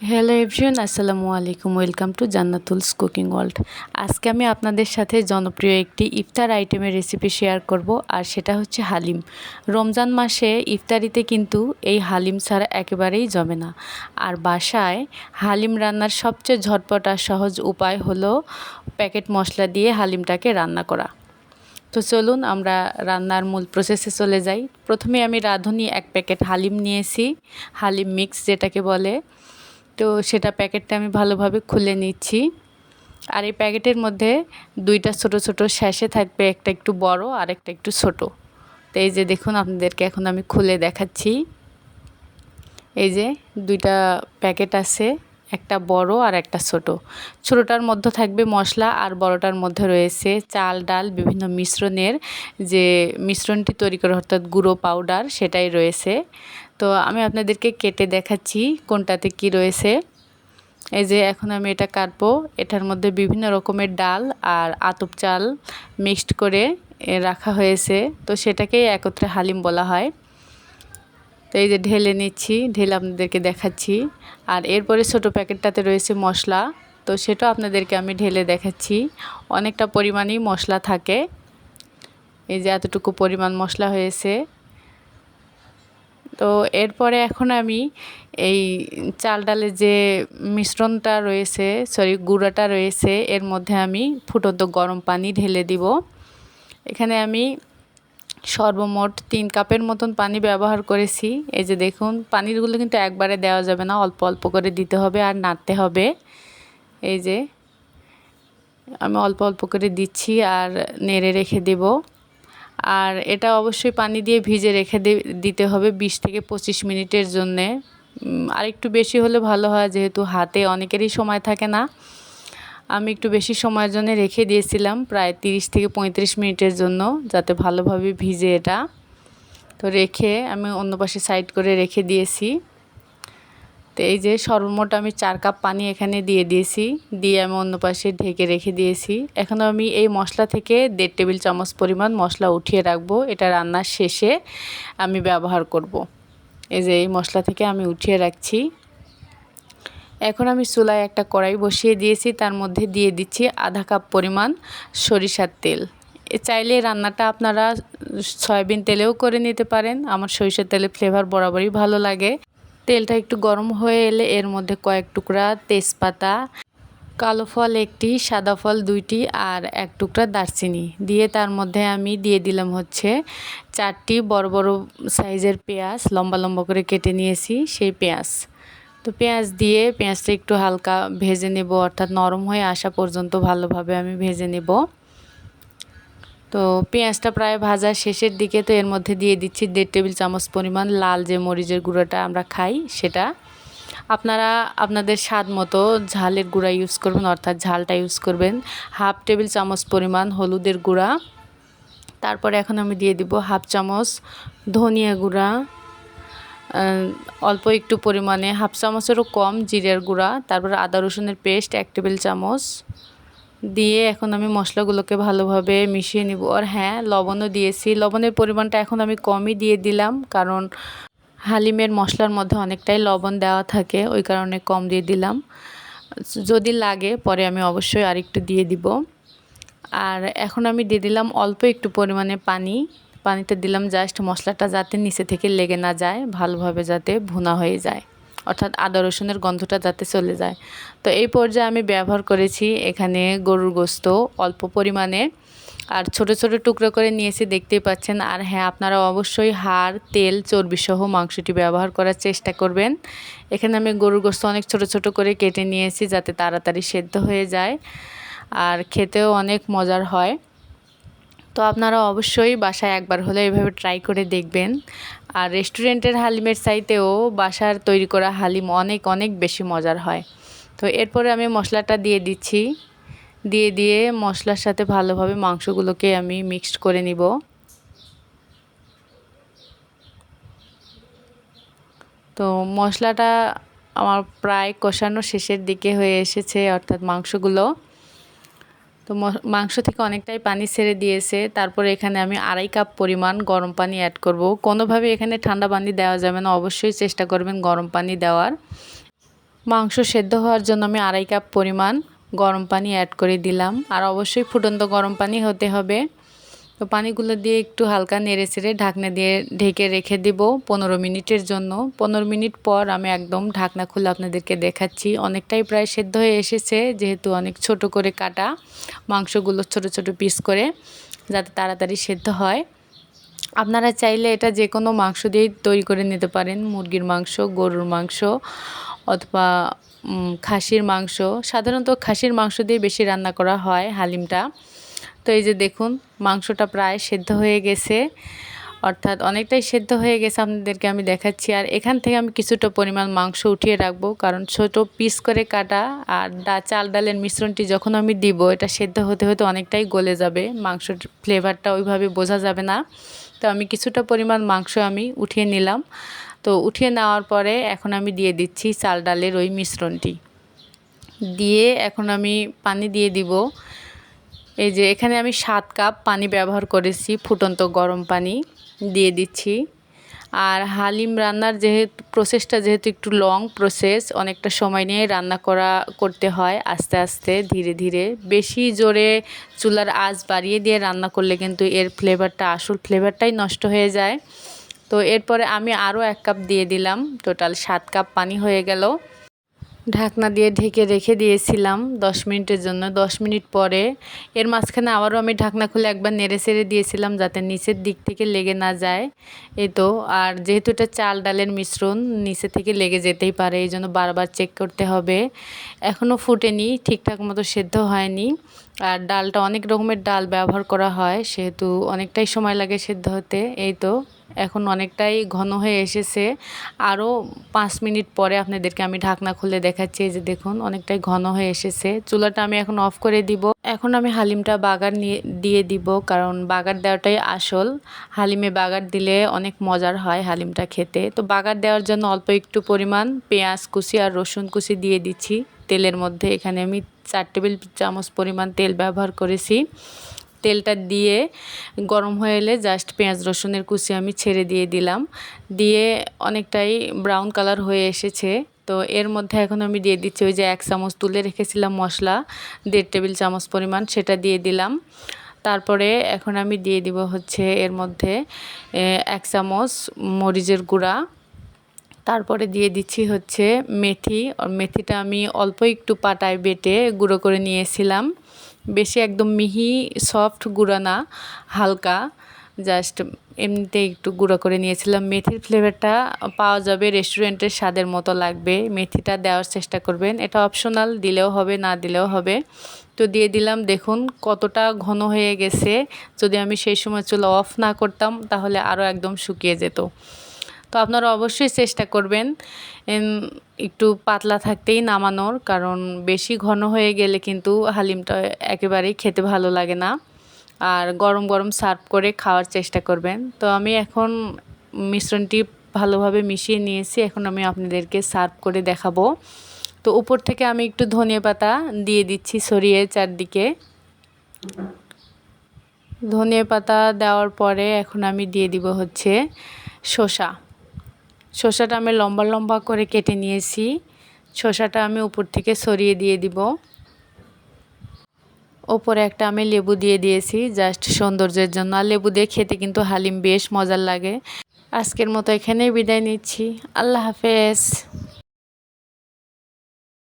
Hello everyone আসসালামু আলাইকুম welcome to Jannatuls cooking world আজকে আমি আপনাদের সাথে জনপ্রিয় একটি ইফতার আইটেমের রেসিপি শেয়ার করব, আর সেটা হচ্ছে হালিম। রমজান মাসে ইফতারিতে কিন্তু এই হালিম ছাড়া একেবারেই জমে না। আর বাসায় হালিম রান্নার সবচেয়ে ঝটপট আর সহজ উপায় হলো প্যাকেট মশলা দিয়ে হালিমটাকে রান্না করা। তো চলুন আমরা রান্নার মূল প্রসেসে চলে যাই। প্রথমে আমি রাঁধুনি এক প্যাকেট হালিম নিয়েছি। হালিম মিক্স যেটাকে বলে তো সেটা প্যাকেটটা আমি ভালোভাবে খুলে নিচ্ছি। আর এই প্যাকেটের মধ্যে দুইটা ছোট ছোট শ্যাসে থাকবে, একটা একটু বড় আর একটা একটু ছোট। তো এই যে দেখুন, আপনাদেরকে এখন আমি খুলে দেখাচ্ছি। এই যে দুইটা প্যাকেট আছে। একটা বড় আর একটা ছোট। ছোটোটার মধ্যে থাকবে মশলা আর বড়টার মধ্যে রয়েছে চাল, ডাল, বিভিন্ন মিশ্রণের যে মিশ্রণটি তৈরি করে, অর্থাৎ গুঁড়ো পাউডার সেটাই রয়েছে। তো আমি আপনাদেরকে কেটে দেখাচ্ছি কোনটাতে কি রয়েছে। এই যে এখন আমি এটা কাটবো। এটার মধ্যে বিভিন্ন রকমের ডাল আর আতপ চাল মিক্সড করে রাখা হয়েছে। তো সেটাকেই একত্রে হালিম বলা হয়। তো এই যে ঢেলে নিচ্ছি, ঢেলে আপনাদেরকে দেখাচ্ছি। আর এরপরে ছোটো প্যাকেটটাতে রয়েছে মশলা, তো সেটাও আপনাদেরকে আমি ঢেলে দেখাচ্ছি। অনেকটা পরিমাণেই মশলা থাকে। এই যে এতটুকু পরিমাণ মশলা হয়েছে। তো এরপরে এখন আমি এই চাল ডালের যে মিশ্রণটা রয়েছে সরি গুঁড়াটা রয়েছে, এর মধ্যে আমি ফুটন্ত গরম পানি ঢেলে দিব। এখানে আমি সর্বমোট তিন কাপের মতন পানি ব্যবহার করেছি। এই যে দেখুন পানিরগুলো কিন্তু একবারে দেওয়া যাবে না, অল্প অল্প করে দিতে হবে আর নাড়তে হবে। এই যে আমি অল্প অল্প করে দিচ্ছি আর নেড়ে রেখে দেবো। আর এটা অবশ্যই পানি দিয়ে ভিজে রেখে দিতে হবে বিশ থেকে পঁচিশ মিনিটের জন্যে। আর একটু বেশি হলে ভালো হয়, যেহেতু হাতে অনেকেরই সময় থাকে না। আমি একটু বেশি সময়ের জন্য রেখে দিয়েছিলাম, প্রায় তিরিশ থেকে পঁয়ত্রিশ মিনিটের জন্য, যাতে ভালোভাবে ভিজে এটা। তো রেখে আমি অন্য পাশে সাইড করে রেখে দিয়েছি। তো এই যে সর্বমোট আমি চার কাপ পানি এখানে দিয়ে দিয়েছি, দিয়ে আমি অন্য পাশে ঢেকে রেখে দিয়েছি। এখন আমি এই মশলা থেকে দেড় টেবিল চামচ পরিমাণ মশলা উঠিয়ে রাখব, এটা রান্নার শেষে আমি ব্যবহার করব। এই যে এই মশলা থেকে আমি উঠিয়ে রাখছি। এখন আমি চুলায় একটা কড়াই বসিয়ে দিয়েছি, তার মধ্যে দিয়ে দিচ্ছি আধা কাপ পরিমাণ সরিষার তেল। চাইলে রান্নাটা আপনারা সয়াবিন তেলেও করে নিতে পারেন, আমার সরিষার তেলের ফ্লেভার বরাবরই ভালো লাগে। তেলটা একটু গরম হয়ে এলে এর মধ্যে কয়েক টুকরা তেজপাতা, কালো ফল একটি, সাদা ফল দুইটি আর এক টুকরা দারচিনি। দিয়ে তার মধ্যে আমি দিয়ে দিলাম হচ্ছে চারটি বড় বড় সাইজের পেঁয়াজ, লম্বা লম্বা করে কেটে নিয়েছি সেই পেঁয়াজ। তো পেঁয়াজ দিয়ে পেঁয়াজটা একটু হালকা ভেজে নেব, অর্থাৎ নরম হয়ে আসা পর্যন্ত ভালোভাবে আমি ভেজে নেব। তো পেঁয়াজটা প্রায় ভাজা শেষের দিকে তো এর মধ্যে দিয়ে দিচ্ছি দেড় টেবিল চামচ পরিমাণ লাল যে মরিচের গুঁড়োটা আমরা খাই সেটা। আপনারা আপনাদের স্বাদ মতো ঝালের গুঁড়া ইউজ করবেন, অর্থাৎ ঝালটা ইউজ করবেন। হাফ টেবিল চামচ পরিমাণ হলুদের গুঁড়া। তারপরে এখন আমি দিয়ে দিব হাফ চামচ ধনিয়া গুঁড়া। অল্প একটু পরিমাণে হাফ চামচেরও কম জিরের গুঁড়া, তারপর আদা রসুনের পেস্ট, এক টেবিল চামচ। দিয়ে এখন আমি মশলাগুলোকে ভালোভাবে মিশিয়ে নিব। আর হ্যাঁ লবণও দিয়েছি। লবণের পরিমাণটা এখন আমি কমই দিয়ে দিলাম, কারণ হালিমের মশলার মধ্যে অনেকটাই লবণ দেওয়া থাকে, ওই কারণে কম দিয়ে দিলাম। যদি লাগে, পরে আমি অবশ্যই আরেকটু দিয়ে দিব। আর এখন আমি দিয়ে দিলাম অল্প একটু পরিমাণে পানি। পানিতে দিলাম জাস্ট মশলাটা যাতে নিচে থেকে লেগে না যায়, ভালোভাবে যাতে ভুনা হয়ে যায়। অর্থাৎ আদা রসুনের গন্ধটা যাতে চলে যায়। তো এই পর্যায়ে আমি ব্যবহার করেছি এখানে গরুর গোস্ত অল্প পরিমাণে। আর ছোট ছোট টুকরো করে নিয়েছি, দেখতেই পাচ্ছেন। আর হ্যাঁ আপনারা অবশ্যই হাড়, তেল, চর্বিসহ মাংসটি ব্যবহার করার চেষ্টা করবেন। এখানে আমি গরুর গোস্ত অনেক ছোট ছোট করে কেটে নিয়েছি যাতে তাড়াতাড়ি সেদ্ধ হয়ে যায়। আর খেতেও অনেক মজার হয়। তো আপনারা অবশ্যই বাসায় একবার হলে এভাবে ট্রাই করে দেখবেন। আর রেস্টুরেন্টের হালিমের চাইতেও বাসার তৈরি করা হালিম অনেক অনেক বেশি মজার হয়। তো এরপরে আমি মশলাটা দিয়ে দিচ্ছি। দিয়ে দিয়ে মশলার সাথে ভালোভাবে মাংসগুলোকে আমি মিক্সড করে নিব। তো মশলাটা আমার প্রায় কষানো শেষের দিকে হয়ে এসেছে, অর্থাৎ মাংসগুলো। তো মাংস থেকে অনেকটাই পানি ছেড়ে দিয়েছে। তারপরে এখানে আমি আড়াই কাপ পরিমাণ গরম পানি অ্যাড করব। কোনোভাবে এখানে ঠান্ডা পানি দেওয়া যাবে না, অবশ্যই চেষ্টা করবেন গরম পানি দেওয়ার। মাংস সেদ্ধ হওয়ার জন্য আমি আড়াই কাপ পরিমাণ গরম পানি অ্যাড করে দিলাম। আর অবশ্যই ফুটন্ত গরম পানি হতে হবে। তো পানিগুলো দিয়ে একটু হালকা নেড়ে চেড়ে ঢাকনা দিয়ে ঢেকে রেখে দিব পনেরো মিনিটের জন্য। পনেরো মিনিট পর আমি একদম ঢাকনা খুলে আপনাদেরকে দেখাচ্ছি। অনেকটাই প্রায় সেদ্ধ হয়ে এসেছে, যেহেতু অনেক ছোট করে কাটা মাংসগুলো ছোট ছোট পিস করে যাতে তাড়াতাড়ি সেদ্ধ হয়। আপনারা চাইলে এটা যে কোনো মাংস দিয়েই তৈরি করে নিতে পারেন। মুরগির মাংস, গরুর মাংস অথবা খাসির মাংস। সাধারণত খাসির মাংস দিয়ে বেশি রান্না করা হয় হালিমটা। তো এই যে দেখুন, মাংসটা প্রায় সেদ্ধ হয়ে গেছে। অর্থাৎ অনেকটাই সেদ্ধ হয়ে গেছে আপনাদেরকে আমি দেখাচ্ছি। আর এখান থেকে আমি কিছুটা পরিমাণ মাংস উঠিয়ে রাখব, কারণ ছোট পিস করে কাটা আর ডা, চাল, ডালের মিশ্রণটি যখন আমি দিব, এটা সেদ্ধ হতে হতে অনেকটাই গলে যাবে। মাংসর ফ্লেভারটা ওইভাবে বোঝা যাবে না। তো আমি কিছুটা পরিমাণ মাংস আমি উঠিয়ে নিলাম। তো উঠিয়ে নেওয়ার পরে এখন আমি দিয়ে দিচ্ছি চাল, ডালের ওই মিশ্রণটি। দিয়ে এখন আমি পানি দিয়ে দিব। এই যে এখানে আমি সাত কাপ পানি ব্যবহার করেছি, ফুটন্ত গরম পানি দিয়ে দিচ্ছি। আর হালিম রান্নার যেহেতু প্রসেসটা যেহেতু একটু লং প্রসেস অনেকটা সময় নিয়ে রান্না করা, করতে হয় আস্তে আস্তে, ধীরে ধীরে। বেশি জোরে চুলার আঁচ বাড়িয়ে দিয়ে রান্না করলে কিন্তু এর ফ্লেভারটা আসল ফ্লেভারটাই নষ্ট হয়ে যায়। তো এরপরে আমি আরও এক কাপ দিয়ে দিলাম। টোটাল সাত কাপ পানি হয়ে গেল। ঢাকনা দিয়ে ঢেকে রেখে দিয়েছিলাম দশ মিনিটের জন্য। দশ মিনিট পরে এর মাঝখানে আবারও আমি ঢাকনা খুলে একবার নেড়ে সেড়ে দিয়েছিলাম যাতে নিচের দিক থেকে লেগে না যায়। এই তো, আর যেহেতু এটা চাল ডালের মিশ্রণ, নিচে থেকে লেগে যেতেই পারে, এই জন্য বারবার চেক করতে হবে। এখনও ফুটেনি, ঠিকঠাক মতো সেদ্ধ হয়নি। আর ডালটা অনেক রকমের ডাল ব্যবহার করা হয়, সেহেতু অনেকটাই সময় লাগে সেদ্ধ হতে, এই তো। এখন অনেকটাই ঘন হয়ে এসেছে। আরও পাঁচ মিনিট পরে আপনাদেরকে আমি ঢাকনা খুলে দেখাচ্ছি যে দেখুন অনেকটাই ঘন হয়ে এসেছে। চুলাটা আমি এখন অফ করে দিব। এখন আমি হালিমটা বাগার নিয়ে, দিয়ে দিব, কারণ বাগার দেওয়াটাই আসল। হালিমে বাগার দিলে অনেক মজার হয় হালিমটা খেতে। তো বাগার দেওয়ার জন্য অল্প একটু পরিমাণ পেঁয়াজ কুচি আর রসুন কুচি দিয়ে দিচ্ছি। তেলের মধ্যে এখানে আমি চার টেবিল চামচ পরিমাণ তেল ব্যবহার করেছি। তেলটা দিয়ে গরম হয়ে এলে জাস্ট পেঁয়াজ, রসুনের কুচি আমি ছেড়ে দিয়ে দিলাম। দিয়ে অনেকটাই ব্রাউন কালার হয়ে এসেছে। তো এর মধ্যে এখন আমি দিয়ে দিচ্ছি ওই যে এক চামচ তুলে রেখেছিলাম মশলা, দেড় টেবিল চামচ পরিমাণ সেটা দিয়ে দিলাম। তারপরে এখন আমি দিয়ে দিব হচ্ছে এর মধ্যে এক চামচ মরিচের গুঁড়া। তারপরে দিয়ে দিচ্ছি হচ্ছে মেথি। মেথিটা আমি অল্প একটু পাটায় বেটে গুঁড়ো করে নিয়েছিলাম। বেশি একদম মিহি সফট গুঁড়া না, হালকা। জাস্ট এমনিতে একটু গুঁড়ো করে নিয়েছিলাম। মেথির ফ্লেভারটা পাওয়া যাবে রেস্টুরেন্টের স্বাদের মতো লাগবে। মেথিটা দেওয়ার চেষ্টা করবেন। এটা অপশনাল দিলেও হবে, না দিলেও হবে। তো দিয়ে দিলাম, দেখুন কতটা ঘন হয়ে গেছে। যদি আমি সেই সময় চুলো অফ না করতাম, তাহলে আরও একদম শুকিয়ে যেত। তো আপনারা অবশ্যই চেষ্টা করবেন একটু পাতলা থাকতেই নামানোর, কারণ বেশি ঘন হয়ে গেলে কিন্তু হালিমটা একেবারেই খেতে ভালো লাগে না। আর গরম গরম সার্ভ করে খাওয়ার চেষ্টা করবেন। তো আমি এখন মিশ্রণটি ভালোভাবে মিশিয়ে নিয়েছি, এখন আমি আপনাদেরকে সার্ভ করে দেখাবো। তো উপর থেকে আমি একটু ধনিয়া পাতা দিয়ে দিচ্ছি সরিয়ে চারদিকে। ধনিয়া পাতা দেওয়ার পরে এখন আমি দিয়ে দিব হচ্ছে শসা। শসাটা আমি লম্বা লম্বা করে কেটে নিয়েছি। শসাটা আমি উপর থেকে সরিয়ে দিয়ে দিব। ওপরে একটা আমি লেবু দিয়ে দিয়েছি, জাস্ট সৌন্দর্যের জন্য। আর লেবু দিয়ে খেতে কিন্তু হালিম বেশ মজার লাগে। আজকের মতো এখানেই বিদায় নিচ্ছি। আল্লাহ হাফেজ।